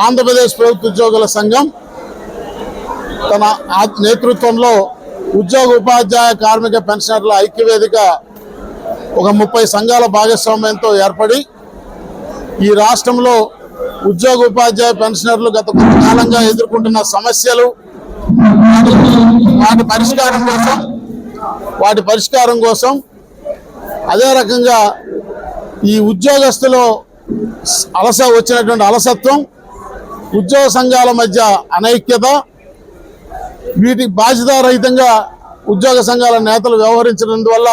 ఆంధ్రప్రదేశ్ ప్రభుత్వ ఉద్యోగుల సంఘం తన ఆ- నేతృత్వంలో ఉద్యోగ ఉపాధ్యాయ కార్మిక పెన్షనర్ల ఐక్యవేదిక ఒక ముప్పై సంఘాల భాగస్వామ్యంతో ఏర్పడి ఈ రాష్ట్రంలో ఉద్యోగ ఉపాధ్యాయ పెన్షనర్లు గత కొంతకాలంగా ఎదుర్కొంటున్న సమస్యలు వాటి పరిష్కారం కోసం వాటి పరిష్కారం కోసం అదే రకంగా ఈ ఉద్యోగస్తులో అలస వచ్చినటువంటి అలసత్వం ఉద్యోగ సంఘాల మధ్య అనైక్యత వీటికి బాధ్యతారహితంగా ఉద్యోగ సంఘాల నేతలు వ్యవహరించినందువల్ల వల్ల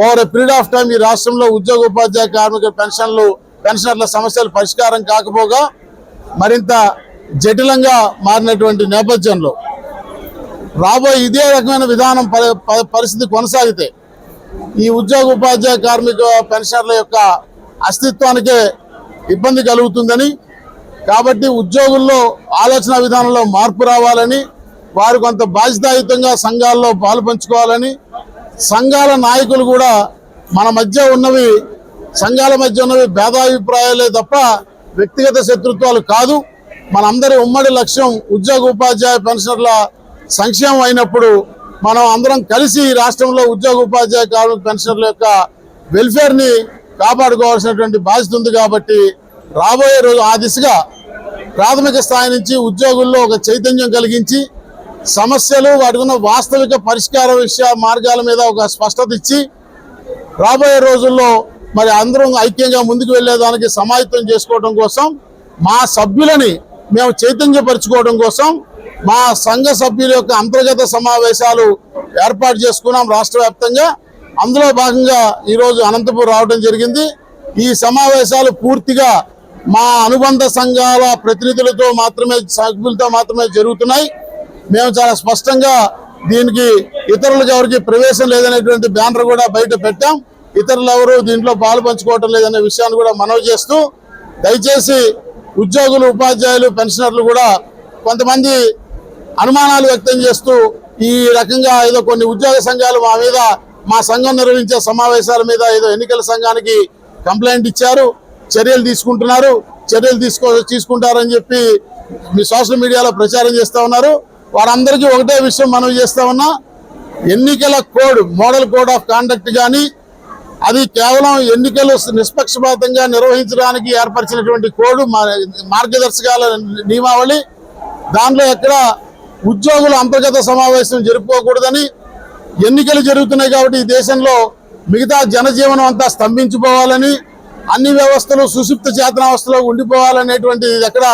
over a period of time ఈ రాష్ట్రంలో ఉద్యోగ ఉపాధ్యాయ కార్మిక పెన్షన్లు పెన్షనర్ల సమస్యలు పరిష్కారం కాకపోగా మరింత జటిలంగా మారినటువంటి నేపథ్యంలో రాబోయే ఇదే రకమైన విధానం ప- పరిస్థితి కొనసాగితే ఈ ఉద్యోగ ఉపాధ్యాయ కార్మిక పెన్షనర్ల యొక్క అస్తిత్వానికే ఇబ్బంది కలుగుతుందని కాబట్టి ఉద్యోగుల్లో ఆలోచన విధానంలో మార్పు రావాలని వారు కొంత బాధ్యతాయుతంగా సంఘాల్లో పాలు పంచుకోవాలని సంఘాల నాయకులు కూడా మన మధ్య ఉన్నవి సంఘాల మధ్య ఉన్నవి భేదాభిప్రాయాలే తప్ప వ్యక్తిగత శత్రుత్వాలు కాదు. మనందరి ఉమ్మడి లక్ష్యం ఉద్యోగ ఉపాధ్యాయ పెన్షనర్ల సంక్షేమం అయినప్పుడు మనం అందరం కలిసి రాష్ట్రంలో ఉద్యోగ ఉపాధ్యాయ కార్మిక పెన్షనర్ల యొక్క వెల్ఫేర్ని కాపాడుకోవాల్సినటువంటి బాధ్యత ఉంది కాబట్టి రాబోయే రోజు ఆ దిశగా ప్రాథమిక స్థాయి నుంచి ఉద్యోగుల్లో ఒక చైతన్యం కలిగించి సమస్యలు వాటికి ఉన్న వాస్తవిక పరిష్కార విషయ మార్గాల మీద ఒక స్పష్టత ఇచ్చి రాబోయే రోజుల్లో మరి అందరం ఐక్యంగా ముందుకు వెళ్ళేదానికి సమాయత్తం చేసుకోవడం కోసం మా సభ్యులని మేము చైతన్యపరచుకోవడం కోసం మా సంఘ సభ్యుల యొక్క అంతర్గత సమావేశాలు ఏర్పాటు చేసుకున్నాం రాష్ట్ర వ్యాప్తంగా. అందులో భాగంగా ఈరోజు అనంతపురం రావడం జరిగింది. ఈ సమావేశాలు పూర్తిగా మా అనుబంధ సంఘాల ప్రతినిధులతో మాత్రమే సభ్యులతో మాత్రమే జరుగుతున్నాయి. మేము చాలా స్పష్టంగా దీనికి ఇతరులకు ఎవరికి ప్రవేశం లేదనేటువంటి బ్యానర్ కూడా బయట పెట్టాం. ఇతరులు ఎవరు దీంట్లో పాలు పంచుకోవటం లేదనే విషయాన్ని కూడా మనవి చేస్తూ దయచేసి ఉద్యోగులు ఉపాధ్యాయులు పెన్షనర్లు కూడా కొంతమంది అనుమానాలు వ్యక్తం చేస్తూ ఈ రకంగా ఏదో కొన్ని ఉద్యోగ సంఘాలు మా మీద మా సంఘం నిర్వహించే సమావేశాల మీద ఏదో ఎన్నికల సంఘానికి కంప్లైంట్ ఇచ్చారు. చర్యలు తీసుకుంటున్నారు చర్యలు తీసుకో తీసుకుంటారని చెప్పి మీ సోషల్ మీడియాలో ప్రచారం చేస్తా ఉన్నారు. వారందరికీ ఒకటే విషయం మనం చేస్తా ఉన్నా ఎన్నికల code model code of conduct కానీ అది కేవలం ఎన్నికలు నిష్పక్షపాతంగా నిర్వహించడానికి ఏర్పరిచినటువంటి కోడ్ మా- మార్గదర్శకాల నియమావళి. దానిలో ఎక్కడ ఉద్యోగుల అంతర్గత సమావేశం జరుపుకోకూడదని ఎన్నికలు జరుగుతున్నాయి కాబట్టి ఈ దేశంలో మిగతా జనజీవనం అంతా స్తంభించిపోవాలని అన్ని వ్యవస్థలు సుషిప్త చేతనావస్థలో ఉండిపోవాలనేటువంటి ఎక్కడ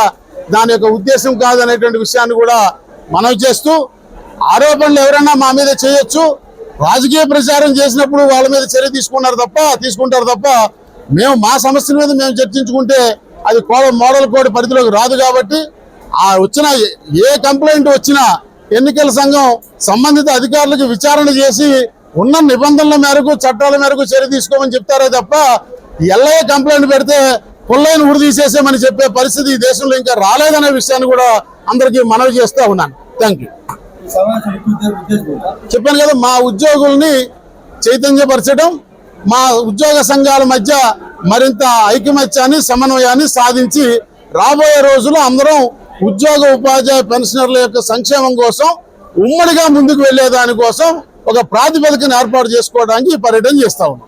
దాని యొక్క ఉద్దేశం కాదనేటువంటి విషయాన్ని కూడా మనవి చేస్తూ ఆరోపణలు ఎవరైనా మా మీద చేయొచ్చు. రాజకీయ ప్రచారం చేసినప్పుడు వాళ్ళ మీద చర్య తీసుకున్నారు తప్ప తీసుకుంటారు తప్ప మేము మా సమస్యల మీద మేము చర్చించుకుంటే అది కోడ మోడల్ కోడ్ పరిధిలోకి రాదు కాబట్టి ఆ వచ్చిన ఏ- ఏ కంప్లైంట్ వచ్చినా ఎన్నికల సంఘం సంబంధిత అధికారులకు విచారణ చేసి ఉన్న నిబంధనల మేరకు చట్టాల మేరకు చర్య తీసుకోమని చెప్తారే తప్ప ఎల్లయ్య కంప్లైంట్ పెడితే పుల్లైన ఉరి తీసేసామని చెప్పే పరిస్థితి ఈ దేశంలో ఇంకా రాలేదనే విషయాన్ని కూడా అందరికీ మనవి చేస్తూ ఉన్నాను. థ్యాంక్ యూ చెప్పాను కదా మా ఉద్యోగుల్ని చైతన్యపరచడం మా ఉద్యోగ సంఘాల మధ్య మరింత ఐకమత్యాన్ని సమన్వయాన్ని సాధించి రాబోయే రోజుల్లో అందరం ఉద్యోగ ఉపాధ్యాయ పెన్షనర్ల యొక్క సంక్షేమం కోసం ఉమ్మడిగా ముందుకు వెళ్ళే దానికోసం ఒక ప్రాతిపదికను ఏర్పాటు చేసుకోవడానికి పర్యటన చేస్తా ఉన్నాం.